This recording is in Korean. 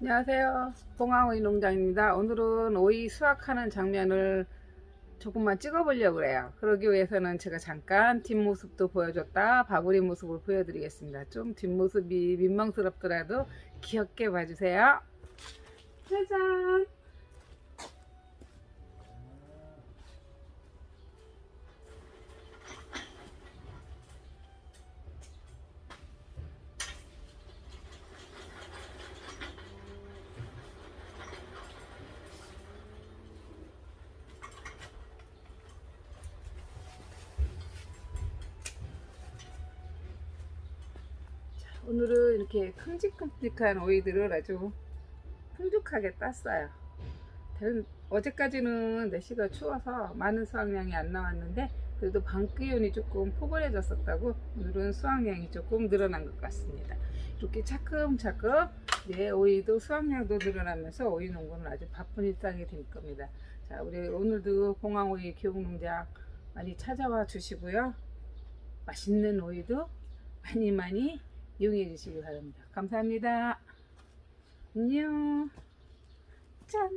안녕하세요. 봉황오이 농장입니다. 오늘은 오이 수확하는 장면을 조금만 찍어 보려고 그래요. 그러기 위해서는 제가 잠깐 뒷모습도 보여줬다 바구리 모습을 보여드리겠습니다. 좀 뒷모습이 민망스럽더라도 귀엽게 봐주세요. 짜잔! 오늘은 이렇게 큼직큼직한 오이들을 아주 풍족하게 땄어요. 대- 어제까지는 날씨가 추워서 많은 수확량이 안 나왔는데 그래도 밤 기온이 조금 포근해졌었다고 오늘은 수확량이 조금 늘어난 것 같습니다. 이렇게 차츰차츰 내 오이도 수확량도 늘어나면서 오이 농부는 아주 바쁜 일상이 될 겁니다. 자, 우리 오늘도 봉황오이 교육농장 많이 찾아와 주시고요. 맛있는 오이도 많이 많이 이용해 주시기 바랍니다. 감사합니다. 안녕. 짠.